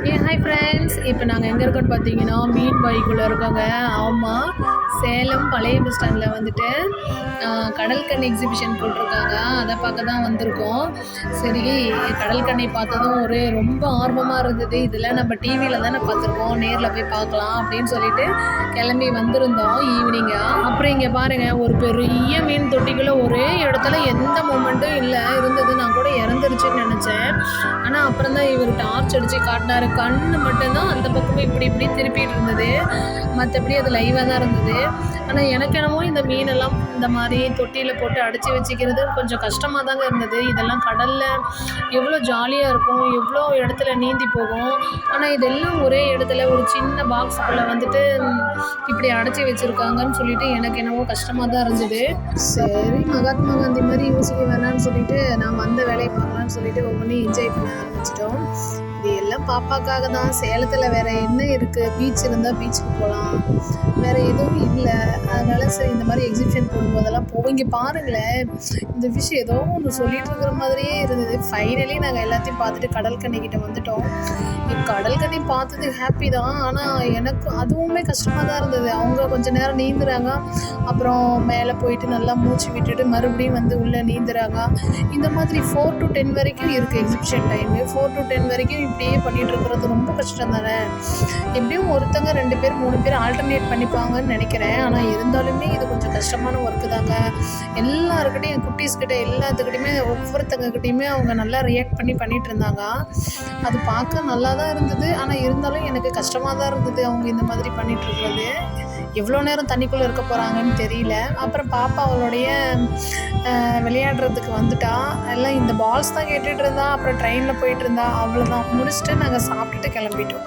ஏ hi friends இப்போ நாங்கள் எங்கே இருக்கோம்னு பார்த்தீங்கன்னா மீன் பாய்க்குள்ளே இருக்கோங்க. ஆமாம் சேலம் பழைய பஸ் ஸ்டாண்டில் வந்துட்டு கடல்கண்ணி எக்ஸிபிஷன் போட்டிருக்காங்க. அதை பார்க்க தான் வந்திருக்கோம். சரி கடல்கண்ணை பார்த்ததும் ஒரு ரொம்ப ஆர்வமாக இருந்தது. இதெல்லாம் நம்ம டிவியில் தானே பார்த்துருக்கோம். நேரில் போய் பார்க்கலாம் அப்படின்னு சொல்லிட்டு கிளம்பி வந்திருந்தோம் ஈவினிங்காக அப்புறம் இங்கே பாருங்கள் ஒரு பெரிய மீன் தொட்டிக்குள்ளே ஒரே இடத்துல எந்த மூமெண்ட்டும் இல்லை. இருந்தது நான் கூட இறந்துருச்சுன்னு நினச்சேன். ஆனால் அப்புறம் தான் இவர் டார்ச் அடித்து காட்டினாரு. கண்ணு மட்டும்தான் அந்த பக்கமும் இப்படி இப்படி திருப்பிட்டு இருந்தது. மற்றபடி அது லைவாக தான் இருந்தது. ஆனால் எனக்கு என்னமோ இந்த மீனெல்லாம் இந்த மாதிரி தொட்டியில் போட்டு அடைச்சி வச்சுக்கிறது கொஞ்சம் கஷ்டமாக தாங்க இருந்தது. இதெல்லாம் கடலில் எவ்வளோ ஜாலியாக இருக்கும் எவ்வளோ இடத்துல நீந்தி போகும். ஆனால் இதெல்லாம் ஒரே இடத்துல ஒரு சின்ன பாக்ஸுக்குள்ளே வந்துட்டு இப்படி அடைச்சி வச்சுருக்காங்கன்னு சொல்லிட்டு எனக்கு என்னவோ கஷ்டமாக தான் இருந்தது. சரி மகாத்மா காந்தி மாதிரி யோசிக்க வேணாம்னு சொல்லிட்டு நான் வந்த வேலையை பார்க்கலாம்னு சொல்லிட்டு ஒவ்வொன்றையும் என்ஜாய் பண்ண ஆரம்பிச்சிட்டோம் இது எல்லாம் பாப்பாக்காக தான். சேலத்தில் வேற என்ன இருக்குது பீச் இருந்தால் பீச்சுக்கு போகலாம் வேற எதுவும் இல்லை. அதனால சரி இந்த மாதிரி எக்ஸிபிஷன் போடும்போதெல்லாம் போவீங்க இங்கே பாருங்களேன் இந்த விஷயம் ஏதோ ஒன்று சொல்லிட்டு இருக்கிற மாதிரியே இருந்தது. ஃபைனலி நாங்கள் எல்லாத்தையும் பார்த்துட்டு கடல் கண்ணிக்கிட்ட வந்துட்டோம். கடல் கண்ணி பார்த்தது ஹாப்பி தான். ஆனால் எனக்கு அதுவுமே கஷ்டமாக தான் இருந்தது. அவங்க கொஞ்ச நேரம் நீந்துறாங்க. அப்புறம் மேலே போயிட்டு நல்லா மூச்சு விட்டுட்டு மறுபடியும் வந்து உள்ளே நீந்துறாங்க. இந்த மாதிரி ஃபோர் டு டென் வரைக்கும் இருக்குது exhibition time four to ten வரைக்கும் இப்படியே பண்ணிட்டு இருக்கிறது ரொம்ப கஷ்டம் தானே? எப்படியும் ஒருத்தங்க ரெண்டு பேர் மூணு பேர் ஆல்டர்னேட் பண்ணிப்பாங்கன்னு நினைக்கிறேன். ஆனால் இருந்தாலுமே இது கொஞ்சம் கஷ்டமான ஒர்க்கு தாங்க. எல்லாருக்கிட்டையும் குட்டீஸ்கிட்ட எல்லாத்துக்கிட்டையுமே ஒவ்வொருத்தங்கக்கிட்டையுமே அவங்க நல்லா ரியாக்ட் பண்ணி பண்ணிட்டு இருந்தாங்க. அது பார்க்க நல்லா தான் இருந்தது. ஆனால் இருந்தாலும் எனக்கு கஷ்டமாக தான் இருந்தது அவங்க இந்த மாதிரி பண்ணிட்டு இருக்கிறது. எவ்வளோ நேரம் தண்ணிக்குள்ளே இருக்க போகிறாங்கன்னு தெரியல. அப்புறம் பாப்பா அவளுடைய விளையாடுறதுக்கு வந்துட்டா. எல்லாம் இந்த பால்ஸ் தான் கேட்டுட்டு இருந்தா. அப்புறம் ட்ரெயினில் போயிட்டு இருந்தா. அவ்வளோதான் முடிச்சுட்டு நாங்கள் சாப்பிட்டுட்டு கிளம்பிட்டோம்.